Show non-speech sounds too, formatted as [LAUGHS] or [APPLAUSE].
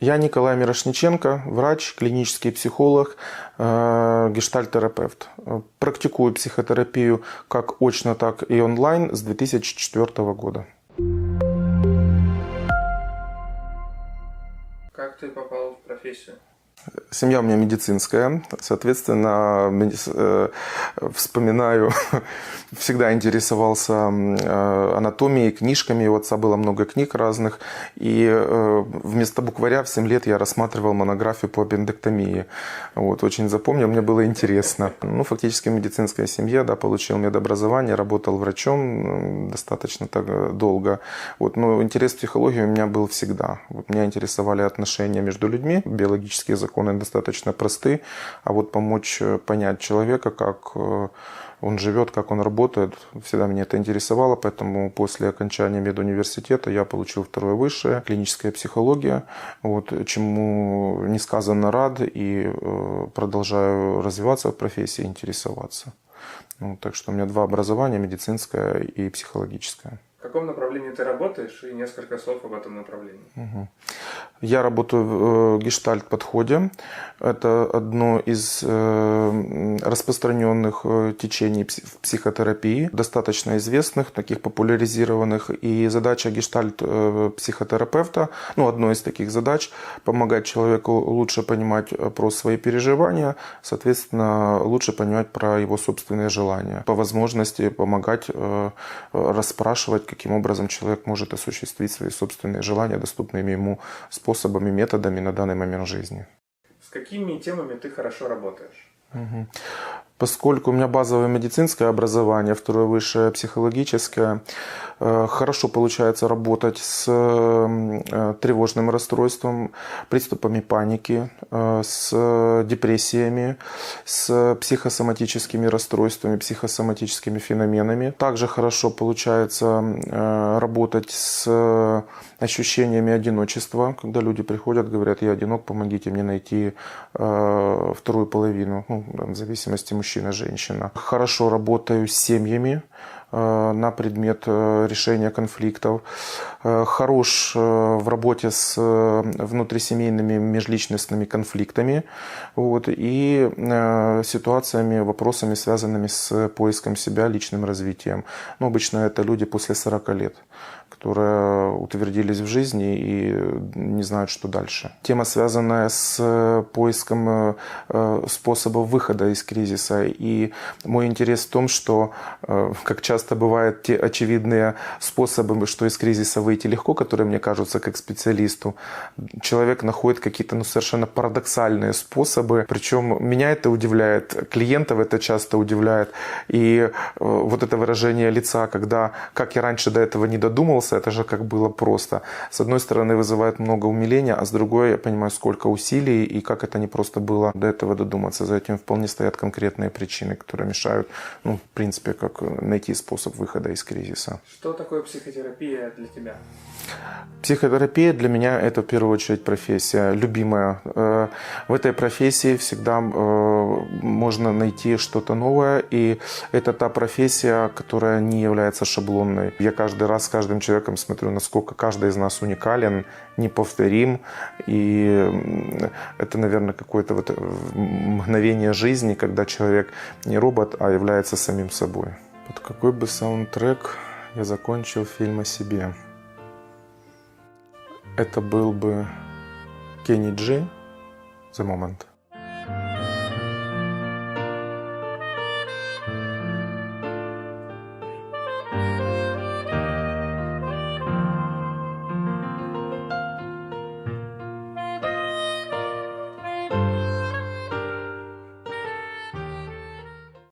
Я Николай Мирошниченко, врач, клинический психолог, э, гештальтерапевт. Практикую психотерапию как очно, так и онлайн с 2004 года. Как ты попал в профессию? Семья у меня медицинская, соответственно, э, вспоминаю, [LAUGHS] всегда интересовался э, анатомией, книжками. У отца было много книг разных, и э, вместо букваря в 7 лет я рассматривал монографию по аппендэктомии. Вот, очень запомнил, мне было интересно. Ну, фактически медицинская семья, да, получил медобразование, работал врачом достаточно так долго. Вот, но интерес к психологии у меня был всегда. Вот, меня интересовали отношения между людьми, биологические законы достаточно просты, а вот помочь э, понять человека, как э, он живет, как он работает, всегда меня это интересовало, поэтому после окончания медуниверситета я получил второе высшее, клиническая психология, вот, чему несказанно рад и э, продолжаю развиваться в профессии, интересоваться. Ну, так что у меня два образования, медицинское и психологическое. В каком направлении ты работаешь и несколько слов об этом направлении? Я работаю в э, гештальт-подходе. Это одно из э, распространенных э, течений в психотерапии, достаточно известных, таких популяризированных. И задача гештальт-психотерапевта, ну, одной из таких задач, помогать человеку лучше понимать про свои переживания, соответственно, лучше понимать про его собственные желания. По возможности помогать расспрашивать, каким образом человек может осуществить свои собственные желания доступными ему способами, методами на данный момент жизни. С какими темами ты хорошо работаешь? Поскольку у меня базовое медицинское образование, второе высшее психологическое, э, хорошо получается работать с э, тревожным расстройством, приступами паники, э, с депрессиями, с психосоматическими расстройствами, психосоматическими феноменами. Также хорошо получается работать с ощущениями одиночества, когда люди приходят, говорят, я одинок, помогите мне найти вторую половину, ну, в зависимости мужчина, женщина. Хорошо работаю с семьями э, на предмет э, решения конфликтов. Э, Хорош в работе с внутрисемейными межличностными конфликтами вот, и ситуациями, вопросами, связанными с поиском себя, личным развитием. Ну, обычно это люди после 40 лет которые утвердились в жизни и не знают, что дальше. Тема, связанная с поиском э, э, способов выхода из кризиса. И мой интерес в том, что, э, как часто бывают те очевидные способы, что из кризиса выйти легко, которые мне кажутся как специалисту, человек находит какие-то ну, совершенно парадоксальные способы. Причем меня это удивляет, клиентов это часто удивляет. И э, вот это выражение лица, когда, как я раньше до этого не додумался, это же как было просто. С одной стороны вызывает много умиления, а с другой я понимаю, сколько усилий и как это не просто было до этого додуматься. За этим вполне стоят конкретные причины, которые мешают, ну, в принципе, как найти способ выхода из кризиса. Что такое психотерапия для тебя? Психотерапия для меня это в первую очередь профессия, любимая. Э, В этой профессии всегда э, можно найти что-то новое, и это та профессия, которая не является шаблонной. Я каждый раз с каждым человеком смотрю, насколько каждый из нас уникален, неповторим, и это, наверное, какое-то вот мгновение жизни, когда человек не робот, а является самим собой. Под какой бы саундтрек я закончил фильм о себе? это был бы Кенни Джи The Moment.